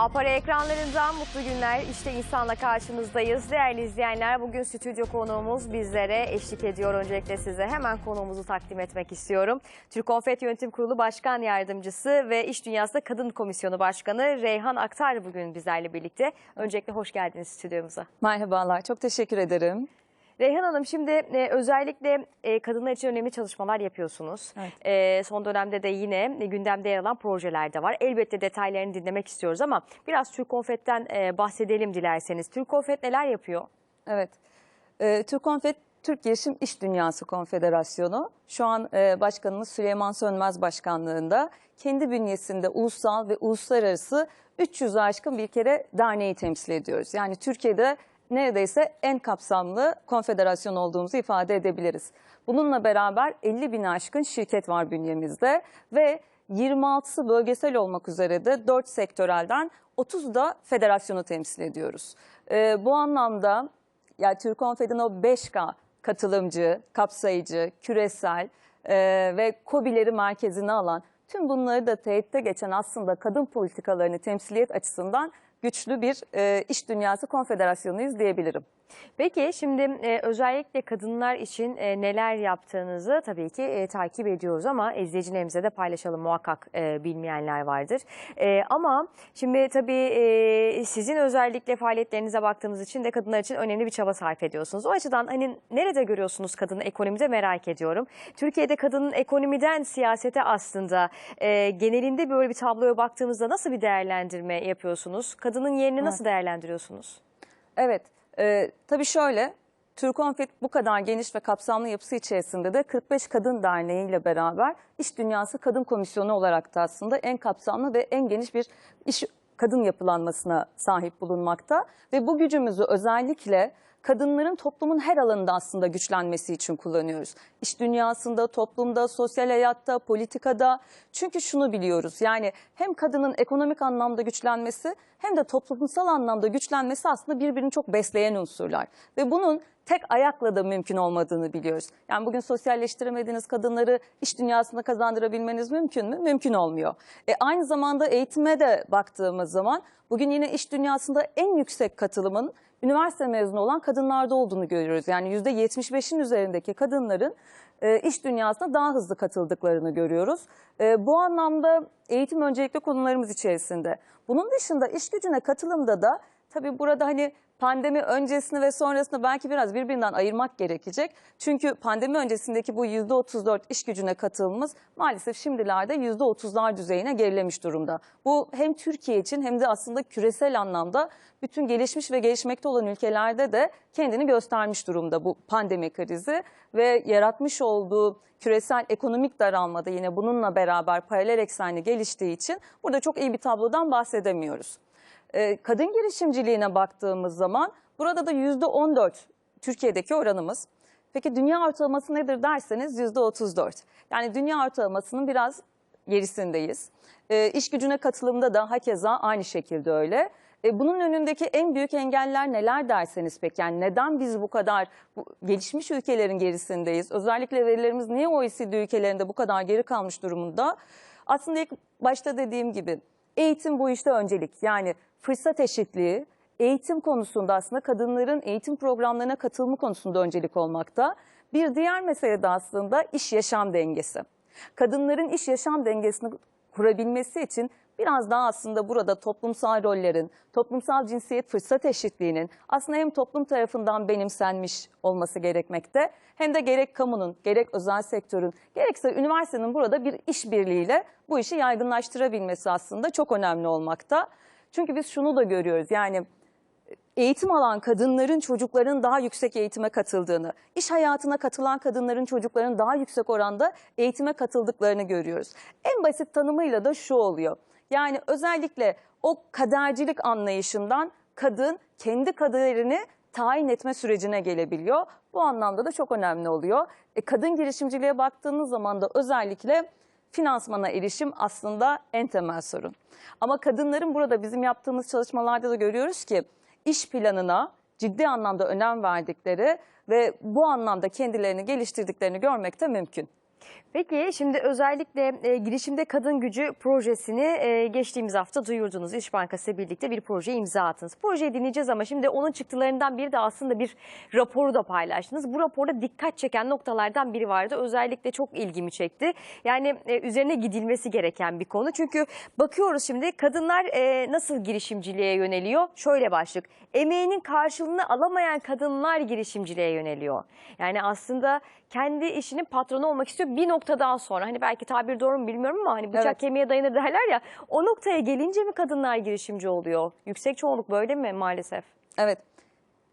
Apara ekranlarından mutlu günler. İşte insanla karşınızdayız. Değerli izleyenler bugün stüdyo konuğumuz bizlere eşlik ediyor. Öncelikle size hemen konuğumuzu takdim etmek istiyorum. Türk Konfet Yönetim Kurulu Başkan Yardımcısı ve İş Dünyası'nda Kadın Komisyonu Başkanı Reyhan Aktar bugün bizlerle birlikte. Öncelikle hoş geldiniz stüdyomuza. Merhabalar, çok teşekkür ederim. Reyhan Hanım şimdi e, özellikle e, kadınlar için önemli çalışmalar yapıyorsunuz. Evet. E, son dönemde de yine e, gündemde yer alan projeler de var. Elbette detaylarını dinlemek istiyoruz ama biraz Türk Konfet'ten e, bahsedelim dilerseniz. Türk Konfet neler yapıyor? Evet, ee, Türk Konfet, Türk Girişim İş Dünyası Konfederasyonu. Şu an e, Başkanımız Süleyman Sönmez Başkanlığında kendi bünyesinde ulusal ve uluslararası 300 aşkın bir kere derneği temsil ediyoruz. Yani Türkiye'de neredeyse en kapsamlı konfederasyon olduğumuzu ifade edebiliriz. Bununla beraber 50 bin aşkın şirket var bünyemizde ve 26'sı bölgesel olmak üzere de 4 sektörelden 30 da federasyonu temsil ediyoruz. Ee, bu anlamda yani Türk Konfed'in o 5K katılımcı, kapsayıcı, küresel e, ve KOBİ'leri merkezine alan tüm bunları da teğette geçen aslında kadın politikalarını temsiliyet açısından güçlü bir e, iş dünyası konfederasyonuyuz diyebilirim. Peki şimdi e, özellikle kadınlar için e, neler yaptığınızı tabii ki e, takip ediyoruz ama izleyicilerimize de paylaşalım muhakkak e, bilmeyenler vardır. E, ama şimdi tabii e, sizin özellikle faaliyetlerinize baktığımız için de kadınlar için önemli bir çaba sarf ediyorsunuz. O açıdan hani nerede görüyorsunuz kadını ekonomide merak ediyorum. Türkiye'de kadının ekonomiden siyasete aslında e, genelinde böyle bir tabloya baktığımızda nasıl bir değerlendirme yapıyorsunuz? Kadının yerini nasıl değerlendiriyorsunuz? Evet, e, tabii şöyle, Türk Konfet bu kadar geniş ve kapsamlı yapısı içerisinde de 45 Kadın Derneği ile beraber İş Dünyası Kadın Komisyonu olarak da aslında en kapsamlı ve en geniş bir iş kadın yapılanmasına sahip bulunmakta. Ve bu gücümüzü özellikle kadınların toplumun her alanında aslında güçlenmesi için kullanıyoruz. İş dünyasında, toplumda, sosyal hayatta, politikada. Çünkü şunu biliyoruz yani hem kadının ekonomik anlamda güçlenmesi hem de toplumsal anlamda güçlenmesi aslında birbirini çok besleyen unsurlar. Ve bunun tek ayakla da mümkün olmadığını biliyoruz. Yani bugün sosyalleştiremediğiniz kadınları iş dünyasında kazandırabilmeniz mümkün mü? Mümkün olmuyor. E, aynı zamanda eğitime de baktığımız zaman bugün yine iş dünyasında en yüksek katılımın üniversite mezunu olan kadınlarda olduğunu görüyoruz. Yani %75'in üzerindeki kadınların e, iş dünyasına daha hızlı katıldıklarını görüyoruz. E, bu anlamda eğitim öncelikli konularımız içerisinde. Bunun dışında iş gücüne katılımda da tabii burada hani pandemi öncesini ve sonrasını belki biraz birbirinden ayırmak gerekecek. Çünkü pandemi öncesindeki bu %34 iş gücüne katılımımız maalesef şimdilerde %30'lar düzeyine gerilemiş durumda. Bu hem Türkiye için hem de aslında küresel anlamda bütün gelişmiş ve gelişmekte olan ülkelerde de kendini göstermiş durumda bu pandemi krizi ve yaratmış olduğu küresel ekonomik daralmada yine bununla beraber paralel eksenli geliştiği için burada çok iyi bir tablodan bahsedemiyoruz. Ee, kadın girişimciliğine baktığımız zaman burada da yüzde 14 Türkiye'deki oranımız. Peki dünya ortalaması nedir derseniz yüzde 34. Yani dünya ortalamasının biraz gerisindeyiz. Ee, iş gücüne katılımda da hakeza aynı şekilde öyle. E, bunun önündeki en büyük engeller neler derseniz peki yani neden biz bu kadar bu, gelişmiş ülkelerin gerisindeyiz? Özellikle verilerimiz niye OECD ülkelerinde bu kadar geri kalmış durumunda? Aslında ilk başta dediğim gibi eğitim bu işte öncelik. Yani fırsat eşitliği, eğitim konusunda aslında kadınların eğitim programlarına katılımı konusunda öncelik olmakta. Bir diğer mesele de aslında iş yaşam dengesi. Kadınların iş yaşam dengesini kurabilmesi için biraz daha aslında burada toplumsal rollerin, toplumsal cinsiyet fırsat eşitliğinin aslında hem toplum tarafından benimsenmiş olması gerekmekte hem de gerek kamunun, gerek özel sektörün, gerekse üniversitenin burada bir işbirliğiyle bu işi yaygınlaştırabilmesi aslında çok önemli olmakta. Çünkü biz şunu da görüyoruz yani eğitim alan kadınların çocukların daha yüksek eğitime katıldığını, iş hayatına katılan kadınların çocukların daha yüksek oranda eğitime katıldıklarını görüyoruz. En basit tanımıyla da şu oluyor. Yani özellikle o kadercilik anlayışından kadın kendi kaderini tayin etme sürecine gelebiliyor. Bu anlamda da çok önemli oluyor. E, kadın girişimciliğe baktığınız zaman da özellikle finansmana erişim aslında en temel sorun. Ama kadınların burada bizim yaptığımız çalışmalarda da görüyoruz ki iş planına ciddi anlamda önem verdikleri ve bu anlamda kendilerini geliştirdiklerini görmek de mümkün. Peki şimdi özellikle e, girişimde kadın gücü projesini e, geçtiğimiz hafta duyurdunuz. İş Bankası birlikte bir proje imza attınız. Projeyi dinleyeceğiz ama şimdi onun çıktılarından biri de aslında bir raporu da paylaştınız. Bu raporda dikkat çeken noktalardan biri vardı. Özellikle çok ilgimi çekti. Yani e, üzerine gidilmesi gereken bir konu. Çünkü bakıyoruz şimdi kadınlar e, nasıl girişimciliğe yöneliyor? Şöyle başlık. Emeğinin karşılığını alamayan kadınlar girişimciliğe yöneliyor. Yani aslında kendi işinin patronu olmak istiyor bir noktadan sonra. Hani belki tabir doğru mu bilmiyorum ama hani bıçak Evet. kemiğe dayanır derler ya. O noktaya gelince mi kadınlar girişimci oluyor? Yüksek çoğunluk böyle mi maalesef? Evet.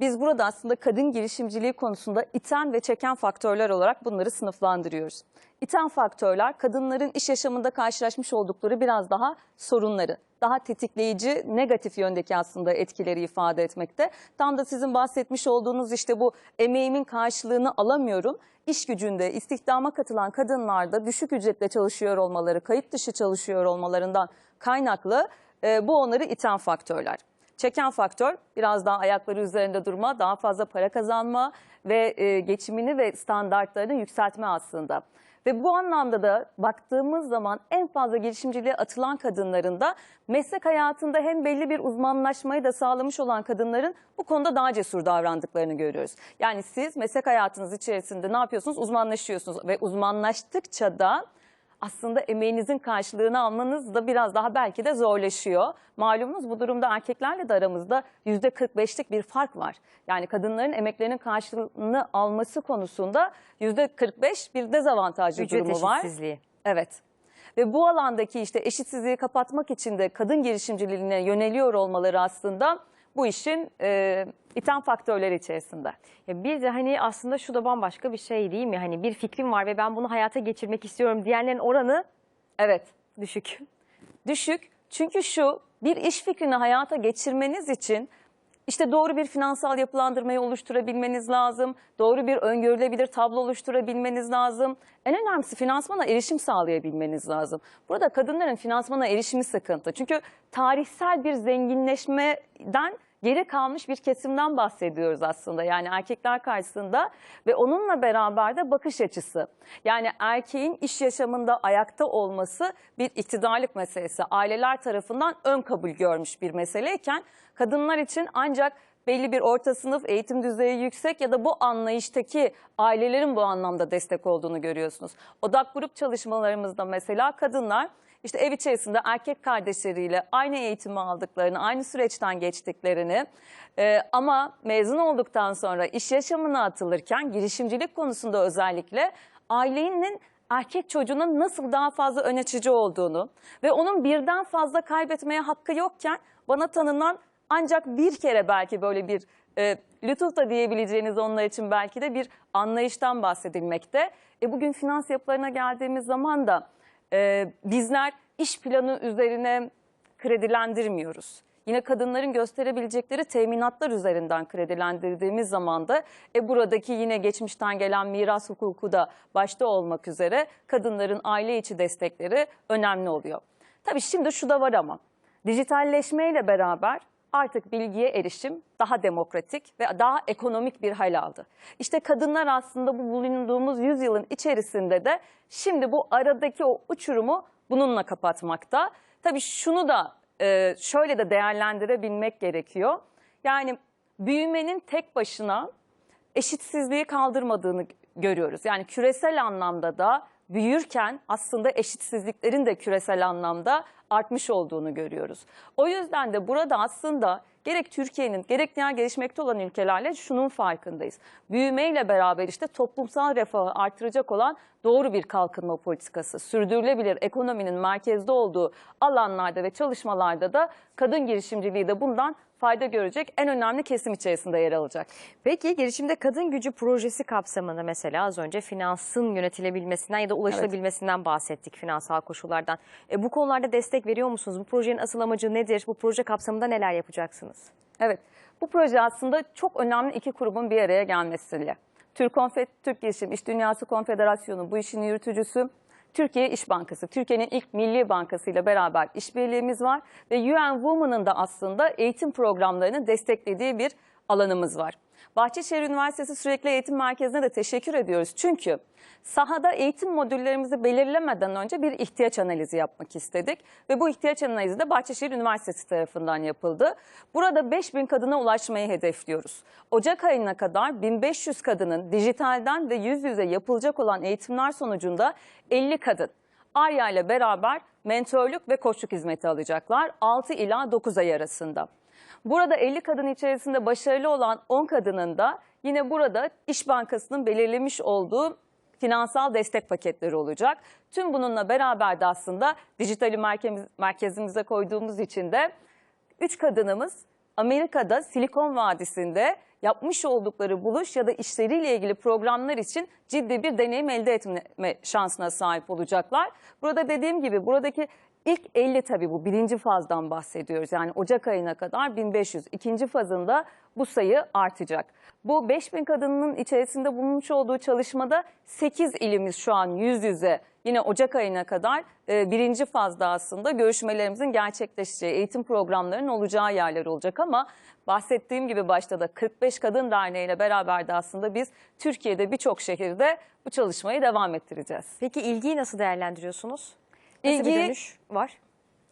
Biz burada aslında kadın girişimciliği konusunda iten ve çeken faktörler olarak bunları sınıflandırıyoruz. İten faktörler kadınların iş yaşamında karşılaşmış oldukları biraz daha sorunları, daha tetikleyici, negatif yöndeki aslında etkileri ifade etmekte. Tam da sizin bahsetmiş olduğunuz işte bu emeğimin karşılığını alamıyorum. İş gücünde istihdama katılan kadınlarda düşük ücretle çalışıyor olmaları, kayıt dışı çalışıyor olmalarından kaynaklı e, bu onları iten faktörler. Çeken faktör biraz daha ayakları üzerinde durma, daha fazla para kazanma ve e, geçimini ve standartlarını yükseltme aslında. Ve bu anlamda da baktığımız zaman en fazla girişimciliğe atılan kadınların da meslek hayatında hem belli bir uzmanlaşmayı da sağlamış olan kadınların bu konuda daha cesur davrandıklarını görüyoruz. Yani siz meslek hayatınız içerisinde ne yapıyorsunuz? Uzmanlaşıyorsunuz ve uzmanlaştıkça da aslında emeğinizin karşılığını almanız da biraz daha belki de zorlaşıyor. Malumunuz bu durumda erkeklerle de aramızda yüzde 45'lik bir fark var. Yani kadınların emeklerinin karşılığını alması konusunda yüzde 45 bir dezavantajlı Ücret durumu var. eşitsizliği. Evet. Ve bu alandaki işte eşitsizliği kapatmak için de kadın girişimciliğine yöneliyor olmaları aslında bu işin e, iten faktörleri içerisinde. Ya bir de hani aslında şu da bambaşka bir şey değil mi? Hani bir fikrim var ve ben bunu hayata geçirmek istiyorum diyenlerin oranı Evet. düşük. düşük. Çünkü şu bir iş fikrini hayata geçirmeniz için işte doğru bir finansal yapılandırmayı oluşturabilmeniz lazım. Doğru bir öngörülebilir tablo oluşturabilmeniz lazım. En önemlisi finansmana erişim sağlayabilmeniz lazım. Burada kadınların finansmana erişimi sıkıntı. Çünkü tarihsel bir zenginleşmeden geri kalmış bir kesimden bahsediyoruz aslında. Yani erkekler karşısında ve onunla beraber de bakış açısı. Yani erkeğin iş yaşamında ayakta olması bir iktidarlık meselesi. Aileler tarafından ön kabul görmüş bir meseleyken kadınlar için ancak belli bir orta sınıf eğitim düzeyi yüksek ya da bu anlayıştaki ailelerin bu anlamda destek olduğunu görüyorsunuz. Odak grup çalışmalarımızda mesela kadınlar işte ev içerisinde erkek kardeşleriyle aynı eğitimi aldıklarını, aynı süreçten geçtiklerini e, ama mezun olduktan sonra iş yaşamına atılırken girişimcilik konusunda özellikle ailenin erkek çocuğunun nasıl daha fazla ön açıcı olduğunu ve onun birden fazla kaybetmeye hakkı yokken bana tanınan ancak bir kere belki böyle bir e, lütuf da diyebileceğiniz onlar için belki de bir anlayıştan bahsedilmekte. E, bugün finans yapılarına geldiğimiz zaman da e, bizler iş planı üzerine kredilendirmiyoruz. Yine kadınların gösterebilecekleri teminatlar üzerinden kredilendirdiğimiz zaman da e, buradaki yine geçmişten gelen miras hukuku da başta olmak üzere kadınların aile içi destekleri önemli oluyor. Tabii şimdi şu da var ama dijitalleşmeyle beraber artık bilgiye erişim daha demokratik ve daha ekonomik bir hal aldı. İşte kadınlar aslında bu bulunduğumuz yüzyılın içerisinde de şimdi bu aradaki o uçurumu bununla kapatmakta. Tabii şunu da e, şöyle de değerlendirebilmek gerekiyor. Yani büyümenin tek başına eşitsizliği kaldırmadığını görüyoruz. Yani küresel anlamda da büyürken aslında eşitsizliklerin de küresel anlamda artmış olduğunu görüyoruz. O yüzden de burada aslında gerek Türkiye'nin gerek diğer gelişmekte olan ülkelerle şunun farkındayız. Büyümeyle beraber işte toplumsal refahı artıracak olan doğru bir kalkınma politikası, sürdürülebilir ekonominin merkezde olduğu alanlarda ve çalışmalarda da kadın girişimciliği de bundan fayda görecek en önemli kesim içerisinde yer alacak. Peki girişimde kadın gücü projesi kapsamında mesela az önce finansın yönetilebilmesinden ya da ulaşılabilmesinden bahsettik finansal koşullardan. E, bu konularda destek veriyor musunuz? Bu projenin asıl amacı nedir? Bu proje kapsamında neler yapacaksınız? Evet, bu proje aslında çok önemli iki kurumun bir araya gelmesiyle. Türkonfet, Türk Girişim İş Dünyası Konfederasyonu bu işin yürütücüsü. Türkiye İş Bankası, Türkiye'nin ilk milli bankası ile beraber işbirliğimiz var. Ve UN Women'ın da aslında eğitim programlarını desteklediği bir alanımız var. Bahçeşehir Üniversitesi Sürekli Eğitim Merkezi'ne de teşekkür ediyoruz. Çünkü sahada eğitim modüllerimizi belirlemeden önce bir ihtiyaç analizi yapmak istedik. Ve bu ihtiyaç analizi de Bahçeşehir Üniversitesi tarafından yapıldı. Burada 5000 kadına ulaşmayı hedefliyoruz. Ocak ayına kadar 1500 kadının dijitalden ve yüz yüze yapılacak olan eğitimler sonucunda 50 kadın Arya ile beraber mentorluk ve koçluk hizmeti alacaklar 6 ila 9 ay arasında. Burada 50 kadın içerisinde başarılı olan 10 kadının da yine burada İş Bankası'nın belirlemiş olduğu finansal destek paketleri olacak. Tüm bununla beraber de aslında dijitali merkez- merkezimize koyduğumuz için de 3 kadınımız Amerika'da Silikon Vadisi'nde yapmış oldukları buluş ya da işleriyle ilgili programlar için ciddi bir deneyim elde etme şansına sahip olacaklar. Burada dediğim gibi buradaki ilk 50 tabii bu birinci fazdan bahsediyoruz. Yani Ocak ayına kadar 1500. İkinci fazında bu sayı artacak. Bu 5000 kadının içerisinde bulunmuş olduğu çalışmada 8 ilimiz şu an yüz yüze yine Ocak ayına kadar e, birinci fazda aslında görüşmelerimizin gerçekleşeceği, eğitim programlarının olacağı yerler olacak ama bahsettiğim gibi başta da 45 Kadın Derneği ile beraber de aslında biz Türkiye'de birçok şehirde bu çalışmayı devam ettireceğiz. Peki ilgiyi nasıl değerlendiriyorsunuz? Nasıl bir İlgiyi- dönüş var?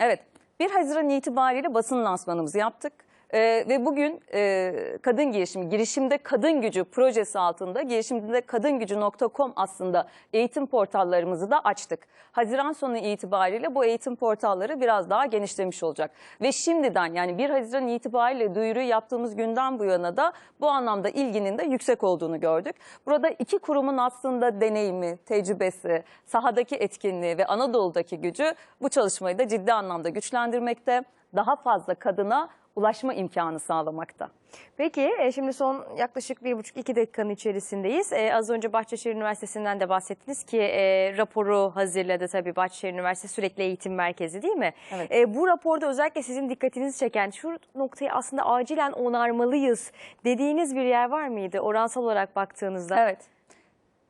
Evet, 1 Haziran itibariyle basın lansmanımızı yaptık. Ee, ve bugün e, kadın girişimi, girişimde kadın gücü projesi altında girişimde kadingücü.com aslında eğitim portallarımızı da açtık. Haziran sonu itibariyle bu eğitim portalları biraz daha genişlemiş olacak. Ve şimdiden yani 1 Haziran itibariyle duyuruyu yaptığımız günden bu yana da bu anlamda ilginin de yüksek olduğunu gördük. Burada iki kurumun aslında deneyimi, tecrübesi, sahadaki etkinliği ve Anadolu'daki gücü bu çalışmayı da ciddi anlamda güçlendirmekte. Daha fazla kadına ulaşma imkanı sağlamakta. Peki e, şimdi son yaklaşık bir buçuk iki dakikanın içerisindeyiz. E, az önce Bahçeşehir Üniversitesi'nden de bahsettiniz ki e, raporu hazırladı tabii Bahçeşehir Üniversitesi Sürekli Eğitim Merkezi değil mi? Evet. E, bu raporda özellikle sizin dikkatinizi çeken şu noktayı aslında acilen onarmalıyız dediğiniz bir yer var mıydı oransal olarak baktığınızda? Evet.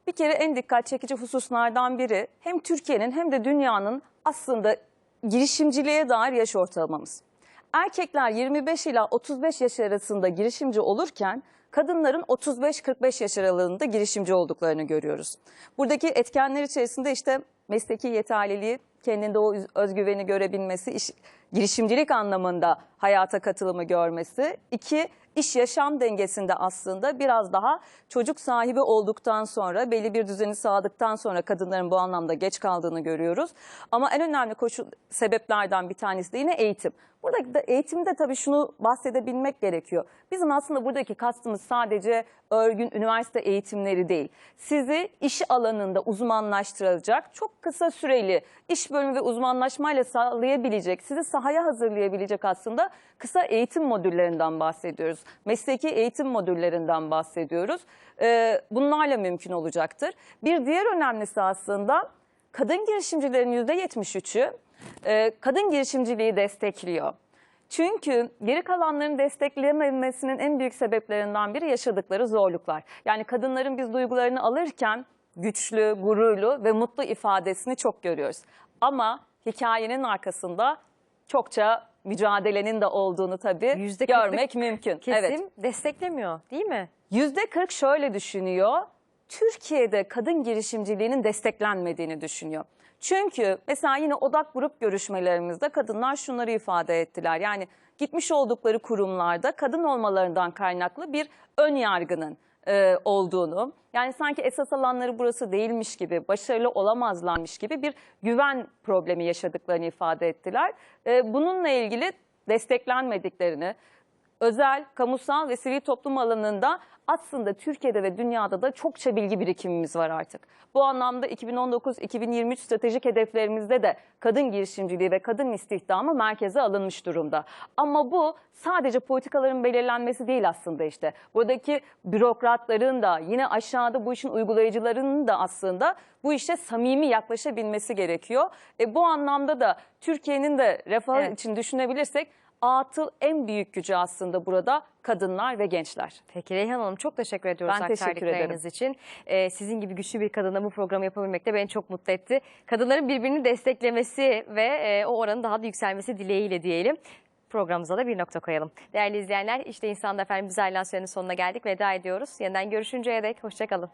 Bir kere en dikkat çekici hususlardan biri hem Türkiye'nin hem de dünyanın aslında girişimciliğe dair yaş ortalamamız. Erkekler 25 ila 35 yaş arasında girişimci olurken kadınların 35-45 yaş aralığında girişimci olduklarını görüyoruz. Buradaki etkenler içerisinde işte mesleki yeterliliği, kendinde o öz- özgüveni görebilmesi, iş, girişimcilik anlamında hayata katılımı görmesi. İki, iş yaşam dengesinde aslında biraz daha çocuk sahibi olduktan sonra belli bir düzeni sağladıktan sonra kadınların bu anlamda geç kaldığını görüyoruz. Ama en önemli koşul sebeplerden bir tanesi de yine eğitim. Burada da eğitimde tabii şunu bahsedebilmek gerekiyor. Bizim aslında buradaki kastımız sadece örgün üniversite eğitimleri değil. Sizi iş alanında uzmanlaştıracak, çok kısa süreli iş bölümü ve uzmanlaşmayla sağlayabilecek, sizi sahaya hazırlayabilecek aslında kısa eğitim modüllerinden bahsediyoruz. Mesleki eğitim modüllerinden bahsediyoruz. Ee, bunlarla mümkün olacaktır. Bir diğer önemlisi aslında kadın girişimcilerin %73'ü e, kadın girişimciliği destekliyor. Çünkü geri kalanların destekleyememesinin en büyük sebeplerinden biri yaşadıkları zorluklar. Yani kadınların biz duygularını alırken güçlü, gururlu ve mutlu ifadesini çok görüyoruz. Ama hikayenin arkasında çokça mücadelenin de olduğunu tabii görmek mümkün. Kesim Evet. desteklemiyor değil mi? Yüzde 40 şöyle düşünüyor. Türkiye'de kadın girişimciliğinin desteklenmediğini düşünüyor. Çünkü mesela yine odak grup görüşmelerimizde kadınlar şunları ifade ettiler. Yani gitmiş oldukları kurumlarda kadın olmalarından kaynaklı bir ön yargının e, olduğunu, yani sanki esas alanları burası değilmiş gibi, başarılı olamazlarmış gibi bir güven problemi yaşadıklarını ifade ettiler. E, bununla ilgili desteklenmediklerini, özel, kamusal ve sivil toplum alanında aslında Türkiye'de ve dünyada da çokça bilgi birikimimiz var artık. Bu anlamda 2019-2023 stratejik hedeflerimizde de kadın girişimciliği ve kadın istihdamı merkeze alınmış durumda. Ama bu sadece politikaların belirlenmesi değil aslında işte. Buradaki bürokratların da yine aşağıda bu işin uygulayıcılarının da aslında bu işe samimi yaklaşabilmesi gerekiyor. E, bu anlamda da Türkiye'nin de refah Evet. için düşünebilirsek atıl en büyük gücü aslında burada kadınlar ve gençler. Peki Reyhan Hanım çok teşekkür ediyoruz Ben aktardıklarınız için. Ee, sizin gibi güçlü bir kadına bu programı yapabilmek de beni çok mutlu etti. Kadınların birbirini desteklemesi ve e, o oranın daha da yükselmesi dileğiyle diyelim. programımıza da bir nokta koyalım. Değerli izleyenler işte insanda efendim biz sonuna geldik. Veda ediyoruz. Yeniden görüşünceye dek hoşçakalın.